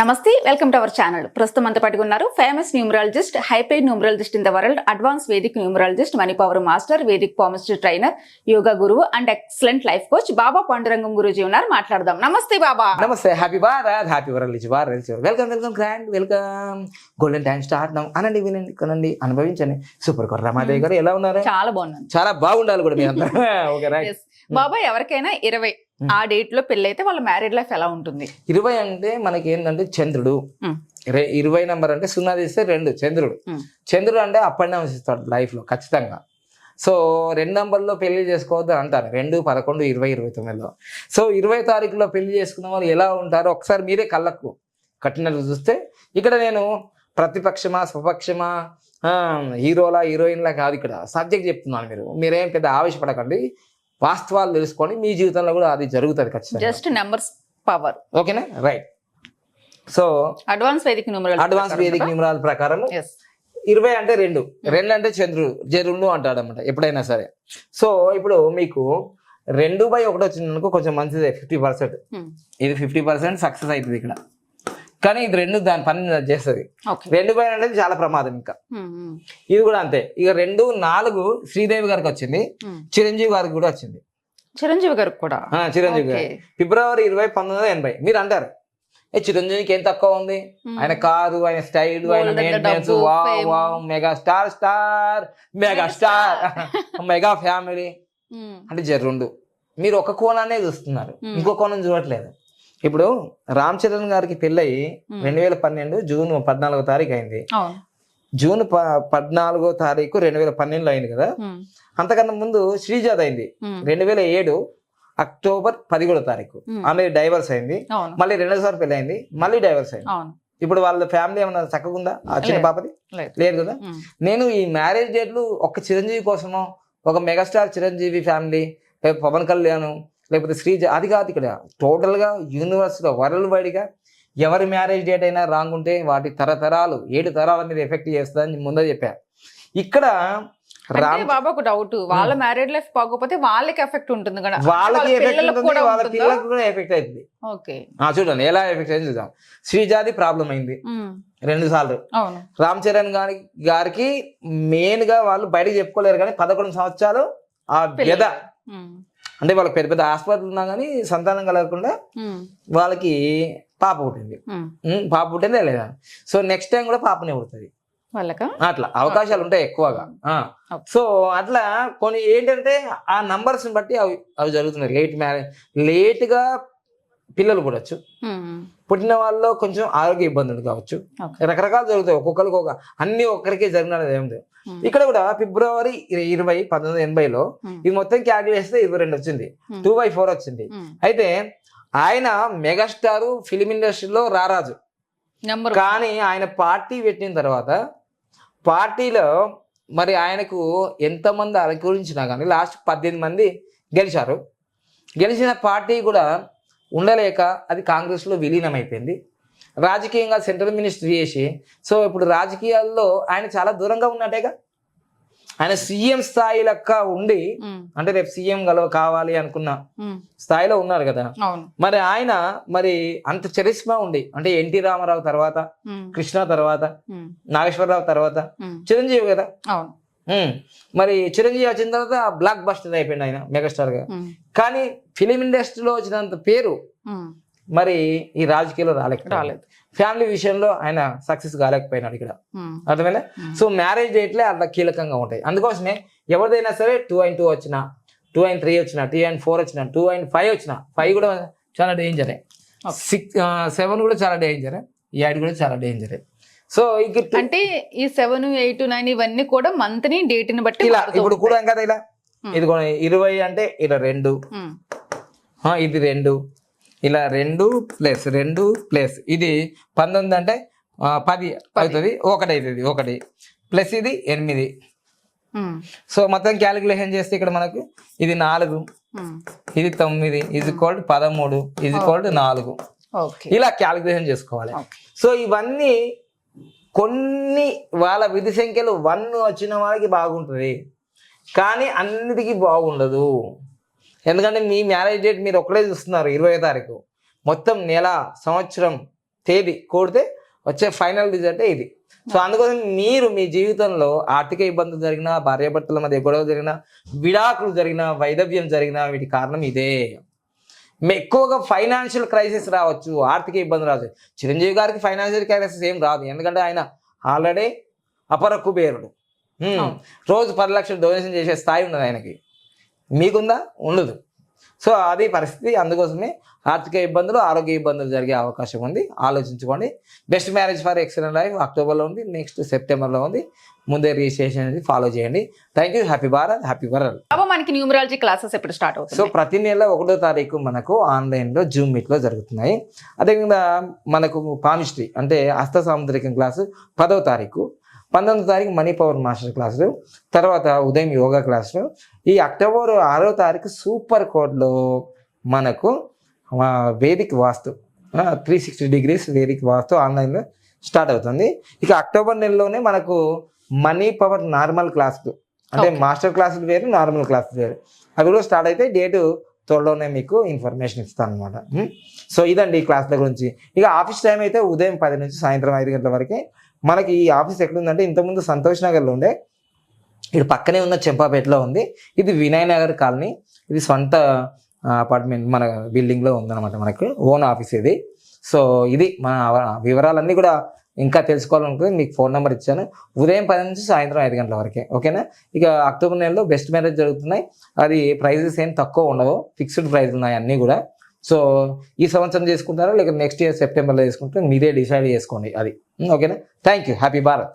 నమస్తే welcome to our channel. ప్రస్తుతం అంతా పట్టుకున్నారు famous numerologist హైపై numerologist in the world advance Vedic numerologist money power master Vedic palmistry trainer yoga గురువు and excellent life coach Baba Pandurangam Guruji ఉన్నారు. మాట్లాడదాం. నమస్తే బాబా. నమస్తే happy Bharat happy world Bharat welcome welcome grand welcome golden time start now అనండి వినండి కొనండి అనుభవించండి. Super కొర రమాదేవి గారు ఎలా ఉన్నారు? చాలా బాగున్నాను. చాలా బాగుండాలి కూడా మీ. బాబా ఎవరికైనా ఇరవై. ఆ డేట్లో పెళ్ళి అయితే వాళ్ళ మ్యారేడ్ లైఫ్ ఎలా ఉంటుంది? ఇరవై అంటే మనకి ఏంటంటే చంద్రుడు ఇరవై నంబర్ అంటే సున్నా తీస్తే రెండు చంద్రుడు. చంద్రుడు అంటే అప్ అండ్ డౌన్స్ ఇస్తాడు లైఫ్లో ఖచ్చితంగా. సో రెండు నంబర్లో పెళ్ళి చేసుకోవద్దు అంటారు. రెండు పదకొండు ఇరవై ఇరవై తొమ్మిదిలో. సో ఇరవై తారీఖులో పెళ్ళి చేసుకున్న వాళ్ళు ఎలా ఉంటారో ఒకసారి మీరే కళ్ళకు కట్టినట్లు చూస్తే ఇక్కడ నేను ప్రతిపక్షమా స్వపక్షమా హీరోలా హీరోయిన్లా కాదు ఇక్కడ. సబ్జెక్ట్ చెప్తున్నాను మీరు. మీరేం పెద్ద ఆవేశపడకండి. వాస్తవాలు తెలుసుకొని మీ జీవితంలో కూడా అది జరుగుతుంది ఖచ్చితంగా. Just numbers power. ఓకేనా? Right. So advance Vedic advance Vedic numerology ప్రకారం ఇరవై అంటే రెండు. రెండు అంటే చంద్రుడు జరుండు అంటాడు అనమాట ఎప్పుడైనా సరే. సో ఇప్పుడు మీకు రెండు బై ఒకటి వచ్చింది అనుకో కొంచెం మంచిదే ఫిఫ్టీ పర్సెంట్ ఇది ఫిఫ్టీ పర్సెంట్ సక్సెస్ అవుతుంది ఇక్కడ. కానీ ఇది రెండు దాని పని చేస్తుంది. రెండు బై అనేది చాలా ప్రమాదం ఇంకా. ఇది కూడా అంతే. ఇక రెండు నాలుగు శ్రీదేవి గారికి వచ్చింది చిరంజీవి గారికి కూడా వచ్చింది. చిరంజీవి గారికి కూడా? చిరంజీవి. గారు. ఫిబ్రవరి ఇరవై పంతొమ్మిది వందల ఎనభై. మీరు అంటారు ఏ చిరంజీవికి ఏం తక్కువ ఉంది. ఆయన కారు ఆయన స్టైల్ ఆయన maintenance mega star star mega star. Mega family. అంటే జర్రుండు. మీరు ఒక కోణాన్నే చూస్తున్నారు. ఇంకో కోణం చూడట్లేదు. ఇప్పుడు రామ్ చరణ్ గారికి పెళ్ళయి. రెండు వేల పన్నెండు జూన్ పద్నాలుగో తారీఖు అయింది. జూన్ పద్నాలుగో తారీఖు రెండు వేల పన్నెండులో అయింది కదా. అంతకన్నా ముందు శ్రీజాద్ అయింది. రెండు వేల ఏడు అక్టోబర్ పదిహేడో తారీఖు. ఆమె డైవర్స్ అయింది. మళ్ళీ రెండోసారి పెళ్ళి అయింది. మళ్ళీ డైవర్స్ అయింది. ఇప్పుడు వాళ్ళ ఫ్యామిలీ ఏమైనా చక్కగా ఉందా ఆ చిన్న. పాపది? లేదు. కదా. నేను ఈ మ్యారేజ్ డేట్లు ఒక చిరంజీవి కోసమో ఒక మెగాస్టార్ చిరంజీవి ఫ్యామిలీ పవన్ కళ్యాణ్ లేకపోతే శ్రీజ అది కాదు ఇక్కడ. టోటల్గా యూనివర్స్లో వరల్డ్ వైడ్గా ఎవరి మ్యారేజ్ డేట్ అయినా రాంగ్ ఉంటే వాటి తరతరాలు ఏడు తరాల మీద ఎఫెక్ట్ చేస్తుందని ముందే చెప్పా. ఇక్కడ బాబా ఒక డౌట్ వాళ్ళ మ్యారేడ్ లైఫ్ బాగోపోతే వాళ్ళకి ఎఫెక్ట్ ఉంటుంది కదా. వాళ్ళకి వాళ్ళ ఎఫెక్ట్ పిల్లలకు ఉంటుంది కూడా వాళ్ళ ఉంటుందా? పిల్లలకు కూడా ఎఫెక్ట్ అవుతుంది ఓకే. చూడండి ఎలా ఎఫెక్ట్ అయింది చూద్దాం. శ్రీజాది ప్రాబ్లం అయింది. రెండు సార్లు. రామ్ చరణ్ గారి గారికి మెయిన్గా వాళ్ళు బయటకు చెప్పుకోలేరు కానీ పదకొండు సంవత్సరాలు ఆ వ్యధ. అంటే వాళ్ళకి పెద్ద పెద్ద హాస్పిటల్ ఉన్నా కానీ సంతానం కలగకుండా. వాళ్ళకి పాప పుట్టింది. పాప పుట్టిందే లేదా? సో నెక్స్ట్ టైం కూడా పాపనే పుడుతుంది. వాళ్ళకా? అట్లా అవకాశాలు ఉంటాయి ఎక్కువగా. సో అట్లా కొన్ని ఏంటంటే ఆ నంబర్స్ బట్టి అవి అవి జరుగుతున్నాయి. లేట్ మ్యారేజ్ లేట్గా పిల్లలు పుట్టచ్చు. పుట్టిన వాళ్ళలో కొంచెం ఆరోగ్య ఇబ్బందులు కావచ్చు. రకరకాలు జరుగుతాయి ఒక్కొక్కరికి ఒక అన్ని ఒక్కరికే జరిగినది ఏం లేదు. ఇక్కడ కూడా ఫిబ్రవరి ఇర- ఇరవై పంతొమ్మిది ఎనభైలో. ఇది మొత్తం క్యాల్కులేట్ చేస్తే ఇరవై రెండు వచ్చింది. టూ బై ఫోర్ వచ్చింది. అయితే ఆయన మెగాస్టార్ ఫిలిం ఇండస్ట్రీలో రారాజు నెంబర్ కానీ ఆయన పార్టీ పెట్టిన తర్వాత పార్టీలో మరి ఆయనకు ఎంతమంది అనుకూలించినా కానీ లాస్ట్ పద్దెనిమిది మంది గెలిచారు గెలిచిన పార్టీ కూడా ఉండలేక అది కాంగ్రెస్లో విలీనం అయిపోయింది రాజకీయంగా సెంట్రల్ మినిస్టర్ చేసి సో ఇప్పుడు రాజకీయాల్లో ఆయన చాలా దూరంగా ఉన్నట్టేగా ఆయన సీఎం స్థాయి లెక్క ఉండి. అంటే రేపు సీఎం గలవ కావాలి అనుకున్న. స్థాయిలో ఉన్నారు కదా మరి ఆయన మరి అంత చరిస్మా ఉండి అంటే ఎన్టీ రామారావు తర్వాత. కృష్ణ తర్వాత. నాగేశ్వరరావు తర్వాత. చిరంజీవి కదా. మరి చిరంజీవి వచ్చిన తర్వాత బ్లాక్ బస్టర్ అయిపోయింది ఆయన మెగాస్టార్గా. కానీ ఫిలిం ఇండస్ట్రీలో వచ్చినంత పేరు. మరి ఈ రాజకీయాల్లో రాలేక రాలేదు ఫ్యామిలీ విషయంలో ఆయన సక్సెస్ కాలేకపోయినాడు ఇక్కడ. అర్థమైనా. సో మ్యారేజ్ డేట్లే అంత కీలకంగా ఉంటాయి అందుకోసమే ఎవరిదైనా సరే టూ అండ్ టూ వచ్చిన టూ అండ్ త్రీ వచ్చిన టూ అండ్ ఫోర్ వచ్చిన టూ అండ్ ఫైవ్ వచ్చిన ఫైవ్ కూడా చాలా డేంజరే. సిక్స్ సెవెన్ కూడా చాలా డేంజరే ఈ కూడా చాలా డేంజరే సో అంటే ఈ సెవెన్ ఎయిట్ నైన్ ఇవన్నీ కూడా మంత్ని డేట్ని బట్టి ఇలా ఇప్పుడు. కూడా కదా ఇలా. ఇది ఇరవై అంటే ఇలా రెండు. ఇది రెండు. ఇలా రెండు ప్లస్ రెండు ప్లస్ ఇది పంతొమ్మిది అంటే పది అవుతుంది ఒకటి అవుతుంది ఒకటి. ప్లస్ ఇది ఎనిమిది. సో మొత్తం క్యాలిక్యులేషన్ చేస్తే ఇక్కడ మనకు ఇది నాలుగు. ఇది తొమ్మిది ఇది కోల్డ్ పదమూడు ఇది కోల్డ్ నాలుగు. ఇలా క్యాలిక్యులేషన్ చేసుకోవాలి. సో ఇవన్నీ కొన్ని వాళ్ళ విధి సంఖ్యలు వన్ వచ్చిన వాళ్ళకి బాగుంటుంది. కానీ అన్నిటికీ బాగుండదు. ఎందుకంటే మీ మ్యారేజ్ డేట్ మీరు ఒక్కడే చూస్తున్నారు ఇరవై తారీఖు. మొత్తం నెల సంవత్సరం తేదీ కోడితే వచ్చే ఫైనల్ రిజల్ట్ ఇది. సో అందుకోసం మీరు మీ జీవితంలో ఆర్థిక ఇబ్బందులు జరిగినా భార్యాభర్తల మధ్య గొడవ జరిగినా విడాకులు జరిగినా వైదవ్యం జరిగినా వీటి కారణం ఇదే. ఎక్కువగా ఫైనాన్షియల్ క్రైసిస్ రావచ్చు ఆర్థిక ఇబ్బంది రావచ్చు. చిరంజీవి గారికి ఫైనాన్షియల్ క్రైసిస్ ఏం రాదు. ఎందుకంటే ఆయన ఆల్రెడీ అపర కుబేరుడు. రోజు పది లక్షలు డొనేషన్ చేసే స్థాయి ఉన్నది ఆయనకి. మీకుందా? ఉండదు. సో అది పరిస్థితి. అందుకోసమే ఆర్థిక ఇబ్బందులు ఆరోగ్య ఇబ్బందులు జరిగే అవకాశం ఉంది. ఆలోచించుకోండి. Best marriage for excellent life అక్టోబర్లో ఉంది నెక్స్ట్ సెప్టెంబర్లో ఉంది. ముందే రిజిస్ట్రేషన్ అనేది ఫాలో చేయండి. Thank you. Happy Bharat happy world. మనకి న్యూమరాలజీ క్లాసెస్ ఎప్పుడు స్టార్ట్ సో అవుతుంది ప్రతి నెల ఒకటో తారీఖు మనకు ఆన్లైన్లో జూమ్ మీట్లో జరుగుతున్నాయి. అదేవిధంగా మనకు పామిస్ట్రీ అంటే హస్త సాముద్రికం క్లాసు పదవ తారీఖు. పంతొమ్మిదో తారీఖు మనీ పవర్ మాస్టర్ క్లాసులు తర్వాత ఉదయం యోగా క్లాసులు. ఈ అక్టోబర్ ఆరో తారీఖు సూపర్ కోడ్లో మనకు Vedic vastu three sixty degrees Vedic vastu ఆన్లైన్లో స్టార్ట్ అవుతుంది. ఇక అక్టోబర్ నెలలోనే మనకు మనీ పవర్ నార్మల్ క్లాసులు అంటే. మాస్టర్ క్లాసులు వేరు నార్మల్ క్లాసులు వేరు. అవి కూడా స్టార్ట్ అయితే డేటు త్వరలోనే మీకు ఇన్ఫర్మేషన్ ఇస్తాను అనమాట సో ఇదండి ఈ క్లాసుల గురించి. ఇక ఆఫీస్ టైం అయితే ఉదయం పది నుంచి సాయంత్రం ఐదు గంటల వరకే మనకి ఈ ఆఫీస్ ఎక్కడుందంటే ఇంతకుముందు సంతోష్ నగర్లో ఉండే. ఇది పక్కనే ఉన్న చెంపాపేటలో ఉంది. ఇది వినయ్ నగర్ కాలనీ. ఇది సొంత అపార్ట్మెంట్ మన బిల్డింగ్లో ఉందన్నమాట మనకి. ఓన్ ఆఫీస్ ఇది. సో ఇది మన వివరాలన్నీ కూడా ఇంకా తెలుసుకోవాలనుకుంటే మీకు ఫోన్ నెంబర్ ఇచ్చాను. ఉదయం పది నుంచి సాయంత్రం ఐదు గంటల వరకే. ఓకేనా? ఇక అక్టోబర్ నెలలో బెస్ట్ మ్యారేజ్ జరుగుతున్నాయి. అది ప్రైజెస్ ఏం తక్కువ ఉండవు. ఫిక్స్డ్ ప్రైస్ ఉన్నాయి అన్నీ కూడా. సో ఈ సంవత్సరం చేసుకుంటారా? లేక నెక్స్ట్ ఇయర్ సెప్టెంబర్లో చేసుకుంటారా మీరే డిసైడ్ చేసుకోండి అది. ఓకేనా? Thank you happy Bharat